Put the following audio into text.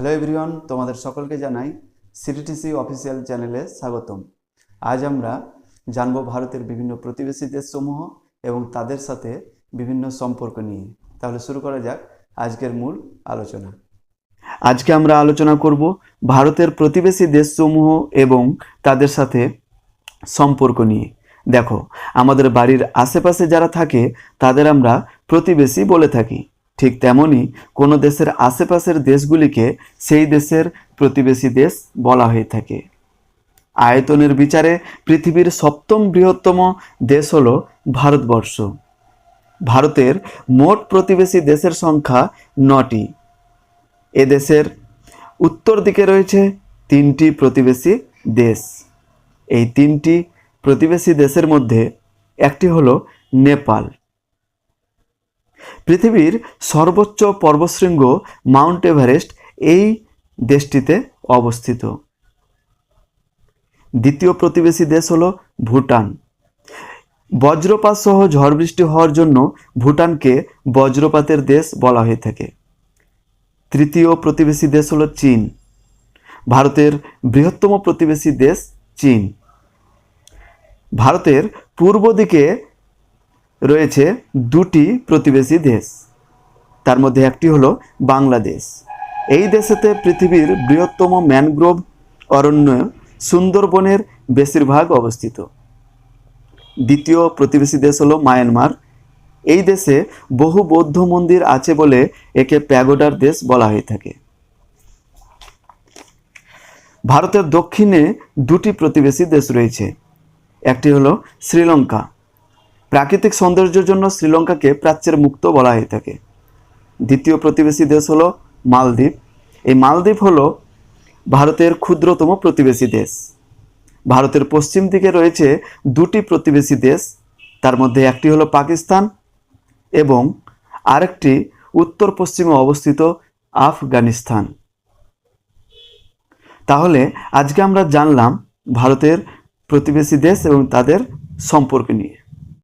Hello everyone তোমাদের সকলকে জানাই সিটিটিসি অফিসিয়াল চ্যানেলে স্বাগতম। আজ আমরা জানব ভারতের বিভিন্ন প্রতিবেশী দেশসমূহ এবং তাদের সাথে বিভিন্ন সম্পর্ক নিয়ে। তাহলে শুরু করা যাক আজকের মূল আলোচনা। আজকে আমরা আলোচনা করব ভারতের প্রতিবেশী দেশসমূহ এবং তাদের সাথে সম্পর্ক নিয়ে। দেখো, আমাদের বাড়ির আশেপাশে যারা থাকে, তাদের আমরা প্রতিবেশী বলে থাকি। ঠিক তেমনই কোনো দেশের আশেপাশের দেশগুলিকে সেই দেশের প্রতিবেশী দেশ বলা হয়ে থাকে। আয়তনের বিচারে পৃথিবীর সপ্তম বৃহত্তম দেশ হল ভারতবর্ষ। ভারতের মোট প্রতিবেশী দেশের সংখ্যা নটি। এদেশের উত্তর দিকে রয়েছে তিনটি প্রতিবেশী দেশ। এই তিনটি প্রতিবেশী দেশের মধ্যে একটি হলো নেপাল। পৃথিবীর সর্বোচ্চ পর্বশৃঙ্গ মাউন্ট এভারেস্ট এই দেশটিতে অবস্থিত। দ্বিতীয় প্রতিবেশী দেশ হলো ভুটান। বজ্রপাত সহ ঝড় বৃষ্টি হওয়ার জন্য ভুটানকে বজ্রপাতের দেশ বলা হয়ে থাকে। তৃতীয় প্রতিবেশী দেশ হলো চীন। ভারতের বৃহত্তম প্রতিবেশী দেশ চীন। ভারতের পূর্ব দিকে রয়েছে দুটি প্রতিবেশী দেশ। তার মধ্যে একটি হলো বাংলাদেশ। এই দেশেতে পৃথিবীর বৃহত্তম ম্যানগ্রোভ অরণ্য সুন্দরবনের বেশিরভাগ অবস্থিত। দ্বিতীয় প্রতিবেশী দেশ হলো মায়ানমার। এই দেশে বহু বৌদ্ধ মন্দির আছে বলে একে প্যাগোডার দেশ বলা হয়ে থাকে। ভারতের দক্ষিণে দুটি প্রতিবেশী দেশ রয়েছে। একটি হলো শ্রীলঙ্কা। প্রাকৃতিক সৌন্দর্যের জন্য শ্রীলঙ্কাকে প্রাচ্যের মুক্ত বলা হয়ে থাকে। দ্বিতীয় প্রতিবেশী দেশ হলো মালদ্বীপ। এই মালদ্বীপ হলো ভারতের ক্ষুদ্রতম প্রতিবেশী দেশ। ভারতের পশ্চিম দিকে রয়েছে দুটি প্রতিবেশী দেশ, তার মধ্যে একটি হলো পাকিস্তান এবং আরেকটি উত্তর পশ্চিমে অবস্থিত আফগানিস্তান। তাহলে আজকে আমরা জানলাম ভারতের প্রতিবেশী দেশ এবং তাদের সম্পর্ক নিয়ে।